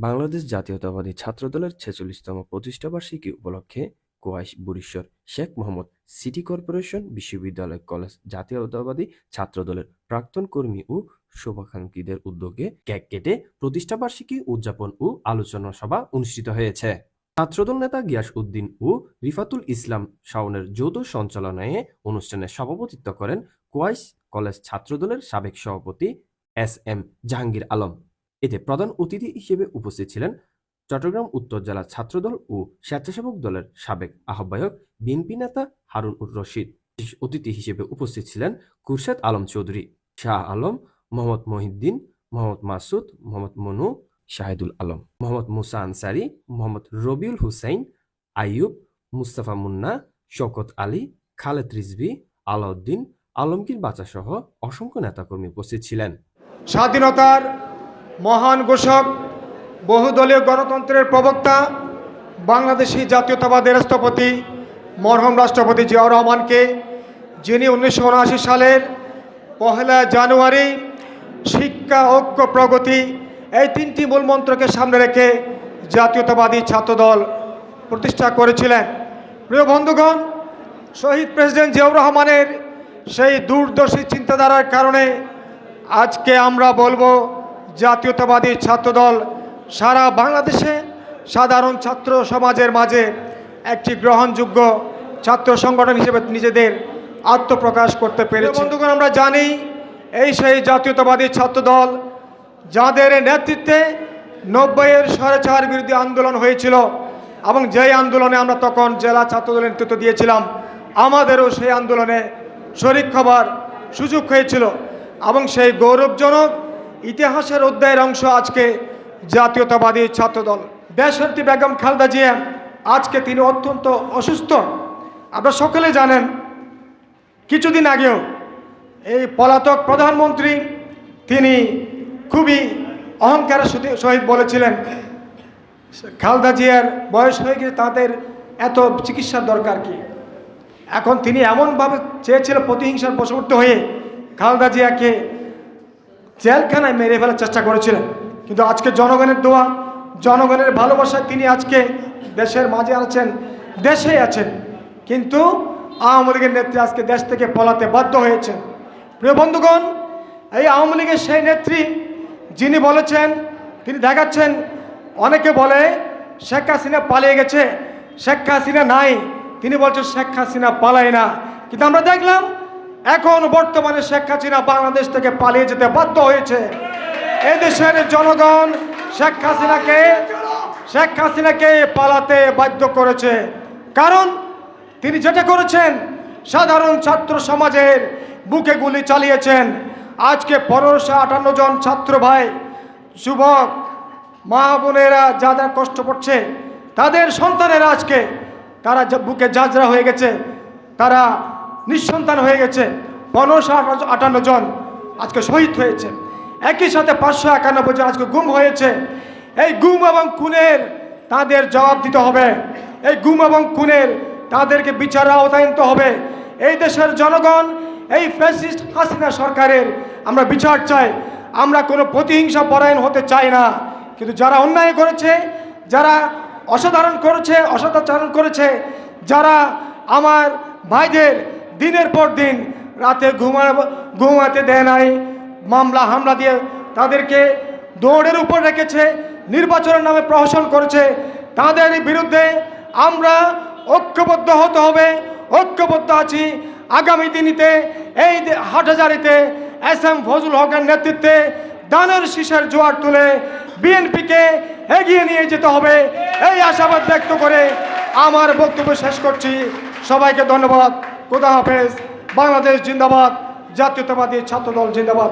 বাংলাদেশ জাতীয়তাবাদী ছাত্রদলের ছেচল্লিশতম প্রতিষ্ঠাবার্ষিকী উপলক্ষে কোয়াইশ বুড়িশ্বর শেখ মোহাম্মদ সিটি কর্পোরেশন বিশ্ববিদ্যালয় কলেজ জাতীয়তাবাদী ছাত্রদলের প্রাক্তন কর্মী ও শুভাকাঙ্ক্ষীদের উদ্যোগে কেক কেটে প্রতিষ্ঠাবার্ষিকী উদযাপন ও আলোচনা সভা অনুষ্ঠিত হয়েছে। ছাত্রদল নেতা গিয়াস উদ্দিন ও রিফাতুল ইসলাম শাওনের যৌথ সঞ্চালনায় অনুষ্ঠানে সভাপতিত্ব করেন কোয়াইশ কলেজ ছাত্রদলের সাবেক সভাপতি এস এম জাহাঙ্গীর আলম। এতে প্রধান অতিথি হিসেবে উপস্থিত ছিলেন চট্টগ্রাম উত্তর জেলা ছাত্রদল ও স্বেচ্ছাসেবক দলের সাবেক আহ্বায়ক বিএনপি নেতা হারুন উর রশিদ। অতিথি হিসেবে উপস্থিত ছিলেন খুরশেদ আলম চৌধুরী, শাহ আলম, মোহাম্মদ মহিউদ্দিন, মোহাম্মদ মাসুদ, মোহাম্মদ মনু, শাহিদুল আলম, মোহাম্মদ মুসা আনসারি, মোহাম্মদ রবিউল হুসাইন, আইয়ুব, মুস্তাফা মুন্না, শওকত আলী, খালেদ রিজভি, আলাউদ্দিন, আলমগীর বাচা সহ অসংখ্য নেতাকর্মী উপস্থিত ছিলেন। স্বাধীনতার মহান ঘোষক, বহুদলীয় গণতন্ত্রের প্রবক্তা, বাংলাদেশি জাতীয়তাবাদের রাষ্ট্রপতি, মরহম রাষ্ট্রপতি জিয়াউর রহমানকে, যিনি উনিশশো উনআশি সালের পহেলা জানুয়ারি শিক্ষা, ঐক্য, প্রগতি, এই তিনটি মূলমন্ত্রকে সামনে রেখে জাতীয়তাবাদী ছাত্রদল প্রতিষ্ঠা করেছিলেন। প্রিয় বন্ধুগণ, শহীদ প্রেসিডেন্ট জিয়াউর রহমানের সেই দূরদর্শী চিন্তাধারার কারণে আজকে আমরা বলব জাতীয়তাবাদী ছাত্রদল সারা বাংলাদেশে সাধারণ ছাত্র সমাজের মাঝে একটি গ্রহণযোগ্য ছাত্র সংগঠন হিসেবে নিজেদের আত্মপ্রকাশ করতে পেরেছে। বন্ধুগণ আমরা জানি এই সেই জাতীয়তাবাদী ছাত্রদল যাদের নেতৃত্বে নব্বইয়ের স্বৈরাচার বিরোধী আন্দোলন হয়েছিল এবং যেই আন্দোলনে আমরা তখন জেলা ছাত্রদলের নেতৃত্ব দিয়েছিলাম আমাদেরও সেই আন্দোলনে শরিক হবার সুযোগ হয়েছিল এবং সেই গৌরবজনক ইতিহাসের অধ্যায়ের অংশ আজকে জাতীয়তাবাদী ছাত্রদল। দেশরতী বেগম খালদা জিয়া, আজকে তিনি অত্যন্ত অসুস্থ। আপনারা সকলে জানেন, কিছুদিন আগেও এই পলাতক প্রধানমন্ত্রী তিনি খুবই অহংকারের সহিত বলেছিলেন, খালদা জিয়ার বয়স হয়ে গেছে তাদের এত চিকিৎসার দরকার কি? এখন তিনি এমনভাবে চেয়েছিল প্রতিহিংসার বশবর্তী হয়ে খালদা জিয়াকে জেলখানায় মেরে ফেলার চেষ্টা করেছিলেন। কিন্তু আজকে জনগণের দোয়া, জনগণের ভালোবাসায় তিনি আজকে দেশের মাঝে আছেন, দেশেই আছেন। কিন্তু আওয়ামী লীগের নেত্রী আজকে দেশ থেকে পলাতে বাধ্য হয়েছেন। প্রিয় বন্ধুগণ, এই আওয়ামী লীগের সেই নেত্রী, যিনি বলেছেন, তিনি দেখাচ্ছেন, অনেকে বলে, শেখ হাসিনা পালিয়ে গেছে, শেখ হাসিনা নাই। তিনি বলছেন, শেখ হাসিনা পালায় না। কিন্তু আমরা দেখলাম এখন বর্তমানে শেখ হাসিনা বাংলাদেশ থেকে পালিয়ে যেতে বাধ্য হয়েছে। এদেশের জনগণ শেখ হাসিনাকে শেখ হাসিনাকে পালাতে বাধ্য করেছে। কারণ তিনি যেটা করেছেন, সাধারণ ছাত্র সমাজের বুকে গুলি চালিয়েছেন। আজকে পনেরোশো আটান্ন জন ছাত্র ভাই, যুবক, মা বোনেরা যা যা কষ্ট পড়ছে তাদের সন্তানেরা আজকে তারা বুকে জাজরা হয়ে গেছে। তারা নিঃসন্তান হয়ে গেছে। পনেরোশো আটান্ন জন আজকে শহীদ হয়েছে। একই সাথে পাঁচশো একানব্বই জন আজকে গুম হয়েছে। এই গুম এবং খুনের তাদের জবাব দিতে হবে। এই গুম এবং খুনের তাদেরকে বিচারের আওতায় আনতে হবে। এই দেশের জনগণ, এই ফ্যাসিস্ট হাসিনা সরকারের আমরা বিচার চাই। আমরা কোনো প্রতিহিংসা পরায়ণ হতে চাই না। কিন্তু যারা অন্যায় করেছে, যারা অসাধারণ করেছে, অসদাচরণ করেছে, যারা আমার ভাইদের দিনের পর দিন রাতে ঘুমা ঘুমাতে দেয় নাই, মামলা, হামলা দিয়ে তাদেরকে দৌড়ের উপর রেখেছে, নির্বাচনের নামে প্রহসন করেছে। তাদের বিরুদ্ধে আমরা ঐক্যবদ্ধ হতে হবে, ঐক্যবদ্ধ আছি। আগামী দিনিতে এই হাটহাজারিতে এস এম ফজল হকের নেতৃত্বে দানের শীষের জোয়ার তুলে বিএনপিকে এগিয়ে নিয়ে যেতে হবে। এই আশাবাদ ব্যক্ত করে আমার বক্তব্য শেষ করছি। সবাইকে ধন্যবাদ। খোদা হাফেজ বাংলাদেশ জিন্দাবাদ জাতীয়তাবাদী ছাত্রদল জিন্দাবাদ।